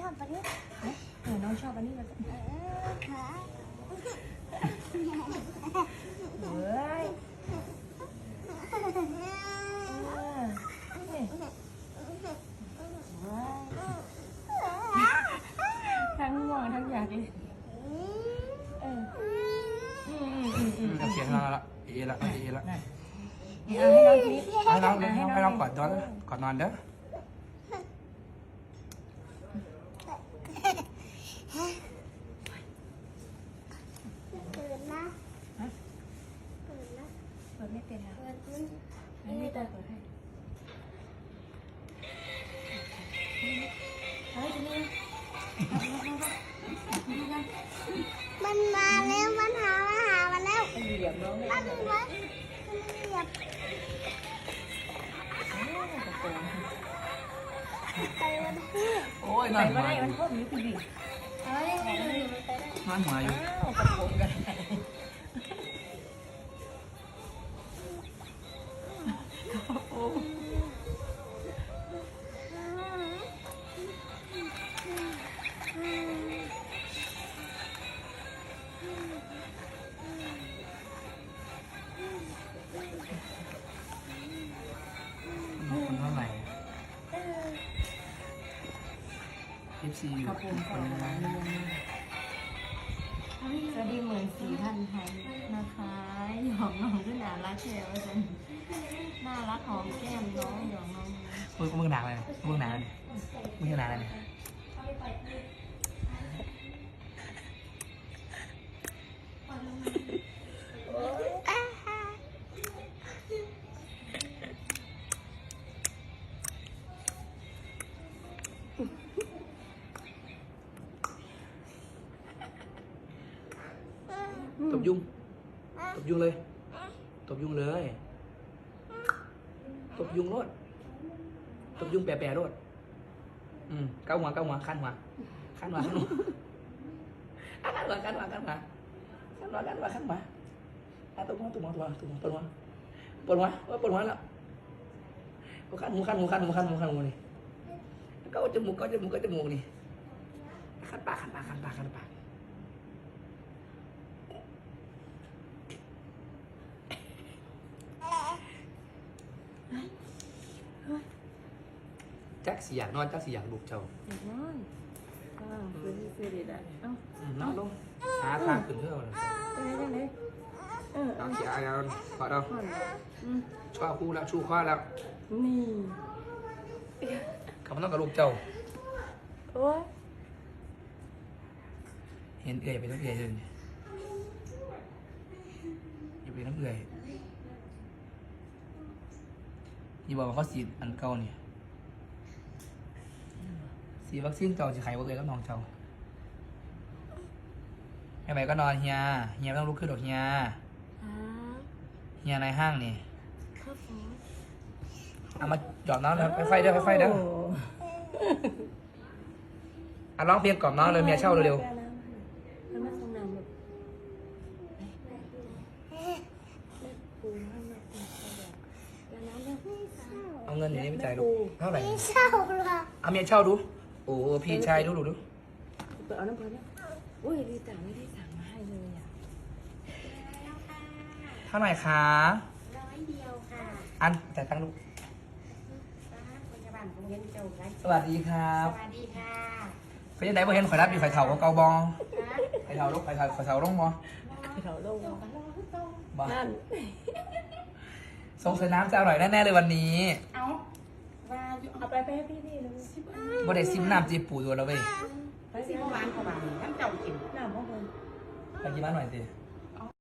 ชอบอันนี้เออน้องชอบอันนี้แล้วกันเออขาเฮ้ยเฮ้ยทั้งห่วงทั้งอยากเลยเอออืมอืมอืมอืมเสียงเราละเอละเอละนั่นนี่เอาให้น้องทีนี้ให้น้องให้น้องให้น้องกอดนอนกอดนอนเด้อ ตื่นนะ ฮะตื่นนะเปิดไม่เป็นแล้วเปิดตื่นให้ไม่ได้เปิดให้เฮ้ยทีนี้มันมาแล้วมันหามาหามันแล้วเหยียบน้องเลยมันมันมันเหยียบกระโปรงไปวันที่โอ้ยนไปอนหัก็วได้อยู่มันพ่นอยู่พี่บีเฮ้ยมันอยู่ไปได้นอนหัวอยู่อ้าวกระโปรงกันคน ฟซีอยู่กระโปรงคก่อนนนะนะสวัสดีหมื่นสี่พันไทยนะคะหยอกน้องก็น่ารักแถวจังน่ารักหอมแก้มน้องหยอกน้อง มึงมึงหนาอะไรมึงหนาอะไรมึงหนาอะไรเนี่ย ตบยุง ตบยุงเลย ตบยุงเลย ตบยุงรถตบยุงแปะๆรถอืมเก้าหัวเก้าหัวขั้นหัวขั้นหัวขั้นหัวอะขั้นหัวขั้นหัวขั้นหัวขั้นหัวขั้นหัวขั้นหัวอะตบหัวตบหัวตบหัวตบหัวปวดหัวปวดหัวว่าปวดหัวแล้วเอาขั้นหัวขั้นหัวขั้นหัวขั้นหัวขั้นหัวนี่เก้าจมูกเก้าจมูกเก้าจมูกนี่ขั้นปากขั้นปากขั้นปากขั้นปาก จักสิอยากนอนจักสิอยากลุกเจ้าเด็กนอยอ้าคือคือเด็ดอะเอ้าอืมนอนลงหาทางขึ้นเพื่อนเลยไปไหนไปไหนเออเอาเอาเสียเอาขอเราผ่อนอืมชอบคู่แล้วชูข้อแล้ว นี่เขาไม่ต้องกับลูกเจ้าโอ้ยเห็นเอื่อยไปต้องเอื่อยเลยอยู่ไปน้ำเอื่อย อย่าบอกว่าเขาฉีดอันเก่าเนี่ยฉีดวัคซีนเก่าจะไขวัคซีนกับน้องเจ้าไม่ไปก็นอนเฮียเฮียไม่ต้องลุกขึ้นหรอกเฮียอ่าเฮียในห้างนี่ครับผมเอามาหยอดน้องเลยค่อยๆเด้อค่อยๆเด้อโอะร้องเพลงกล่อมน้องเลยเมียเช่าเร็วแล้วมาส่งน้ำแบบปูให้มาปูแล้วน้ำ เนี่ยๆเอาเงินอยู่นี่ไปจ่ายลูกเท่าไหร่พี่เศร้าละเอาเมียเช่าดู โอ้พี่ชายดูดูดูเปิดเอาน้ำเพลินเนี่ยอุ้ยดีแต่ไม่ได้สั่งมาให้เลยอะเท่าไหร่คะร้อยเดียวค่ะ อันจ่ายตังค์ลูกพยาบาลผมเห็นเจ้าไรสวัสดีครัสบวัสดีค่ะเป็นยังไงบ่เห็นข่อยรับอยู่ข่อยเถาของเกาบองข่อยเถาลูกข่อยเถาข่อยเถาลงบอเราลงบอนั่น สงสัยน้ำจะอร่อยแน่ๆเลยวันนี้เอาว่าอยู่เอาไปไปให้พี่พี่เลยบ่ได้ซิมน้ำจีปูตัวแล้วเว้ยไปสิเมื่อวานเขาว่าน้ำเจ้ากินน้ำพ่อเพิ่นไปกินมาหน่อยสิเ